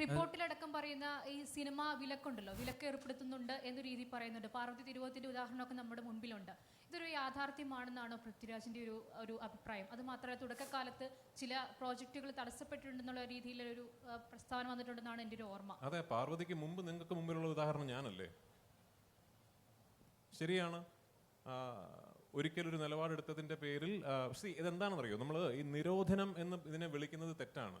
റിപ്പോർട്ടിലടക്കം പറയുന്ന ഈ സിനിമ വിലക്കുണ്ടല്ലോ വിലക്ക് ഏർപ്പെടുത്തുന്നുണ്ട് എന്ന രീതി പറയുന്നുണ്ട്. പാർവതി തിരുവോത്തിന്റെ ഉദാഹരണമൊക്കെ നമ്മുടെ മുമ്പിലുണ്ട് ഇതൊരു യാഥാർത്ഥ്യമാണെന്നാണോ പൃഥ്വിരാജിന്റെ ഒരു ഒരു അഭിപ്രായം? അത് മാത്രമല്ല തുടക്കകാലത്ത് ചില പ്രോജക്റ്റുകൾ തടസ്സപ്പെട്ടിട്ടുണ്ടെന്നുള്ള രീതിയിലൊരു പ്രസ്താവന വന്നിട്ടുണ്ടെന്നാണ് എന്റെ ഒരു ഓർമ്മ. അതെ പാർവതിക്ക് മുമ്പ് നിങ്ങൾക്ക് മുമ്പിലുള്ള ഉദാഹരണം ഞാനല്ലേ? ശരിയാണ്. ഒരിക്കലൊരു നിലപാടെടുത്തതിന്റെ പേരിൽ ഇതെന്താണെന്നറിയോ? നമ്മൾ ഈ നിരോധനം എന്ന് ഇതിനെ വിളിക്കുന്നത് തെറ്റാണ്.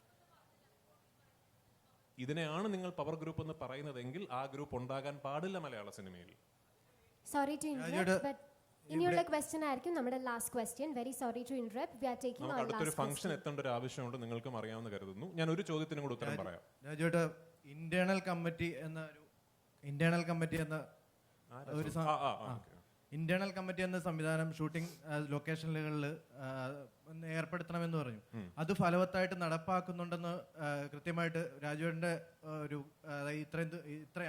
ഇതിനെയാണ് നിങ്ങൾ പവർ ഗ്രൂപ്പ് എന്ന് പറയുന്നതെങ്കിൽ ആ ഗ്രൂപ്പ് ഉണ്ടാകാൻ പാടില്ല മലയാള സിനിമയിൽ. സോറി ടു ബട്ട് ഇനിയുള്ള ക്വസ്റ്റ്യൻ ആയിരിക്കും നമ്മുടെ last question very sorry to interrupt we are taking നമുക്ക് അടുത്തൊരു ഫംഗ്ഷൻ എത്തേണ്ട ഒരു ആവശ്യമുണ്ട് നിങ്ങൾക്കും അറിയാമെന്ന് കരുതുന്നു. ഞാൻ ഒരു ചോദ്യത്തിനും കൂടി ഉത്തരം പറയാം. രാജുവേട്ടാ ഇന്റേണൽ കമ്മിറ്റി എന്ന ഒരു ഇന്റേണൽ കമ്മിറ്റി എന്ന ഒരു സം- ആ, ആ, ആ, ആ. ഇന്റേണൽ കമ്മിറ്റി എന്ന സംവിധാനം ഷൂട്ടിംഗ് ലൊക്കേഷനുകളിൽ ഏർപ്പെടുത്തണമെന്ന് പറഞ്ഞു. അത് ഫലവത്തായിട്ട് നടപ്പാക്കുന്നുണ്ടെന്ന് കൃത്യമായിട്ട് രാജുവേട്ടന്റെ ഒരു ഇത്രയും ഇത്ര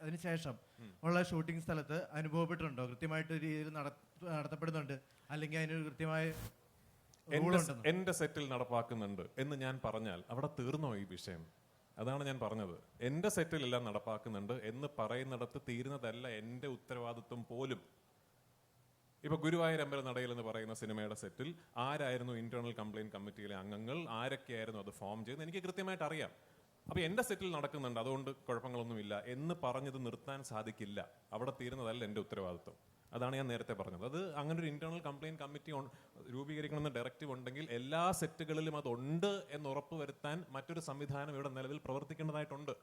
അതിനുശേഷം ഉള്ള ഷൂട്ടിംഗ് സ്ഥലത്ത് അനുഭവപ്പെട്ടിട്ടുണ്ടോ? കൃത്യമായിട്ട് രീതിയിൽ നട- നടത്തപ്പെടുന്നുണ്ട്. അല്ലെങ്കിൽ അതിനൊരു കൃത്യമായ എന്റെ സെറ്റിൽ നടപ്പാക്കുന്നുണ്ട് എന്ന് ഞാൻ പറഞ്ഞാൽ അവിടെ തീർന്നോ ഈ വിഷയം? അതാണ് ഞാൻ പറഞ്ഞത്. എന്റെ സെറ്റിലെല്ലാം നടപ്പാക്കുന്നുണ്ട് എന്ന് പറയുന്നിടത്ത് തീരുന്നതല്ല എന്റെ ഉത്തരവാദിത്വം പോലും. ഇപ്പൊ ഗുരുവായൂർ അമ്പല നടയിൽ എന്ന് പറയുന്ന സിനിമയുടെ സെറ്റിൽ ആരായിരുന്നു ഇന്റേണൽ കംപ്ലൈന്റ് കമ്മിറ്റിയിലെ അംഗങ്ങൾ? ആരൊക്കെയായിരുന്നു അത് ഫോം ചെയ്യുന്നത്? എനിക്ക് കൃത്യമായിട്ട് അറിയാം. അപ്പൊ എന്റെ സെറ്റിൽ നടക്കുന്നുണ്ട്. അതുകൊണ്ട് കുഴപ്പങ്ങളൊന്നുമില്ല എന്ന് പറഞ്ഞത് നിർത്താൻ സാധിക്കില്ല. അവിടെ തീരുന്നതല്ല എന്റെ ഉത്തരവാദിത്വം. അതാണ് ഞാൻ നേരത്തെ പറഞ്ഞത്. അത് അങ്ങനെ ഒരു ഇന്റേണൽ കംപ്ലൈന്റ് കമ്മിറ്റി രൂപീകരിക്കണമെന്ന് ഡയറക്റ്റീവ് ഉണ്ടെങ്കിൽ എല്ലാ സെറ്റുകളിലും അതുണ്ട് എന്ന് ഉറപ്പുവരുത്താൻ മറ്റൊരു സംവിധാനം ഇവിടെ നിലവിൽ പ്രവർത്തിക്കേണ്ടതായിട്ടുണ്ട്.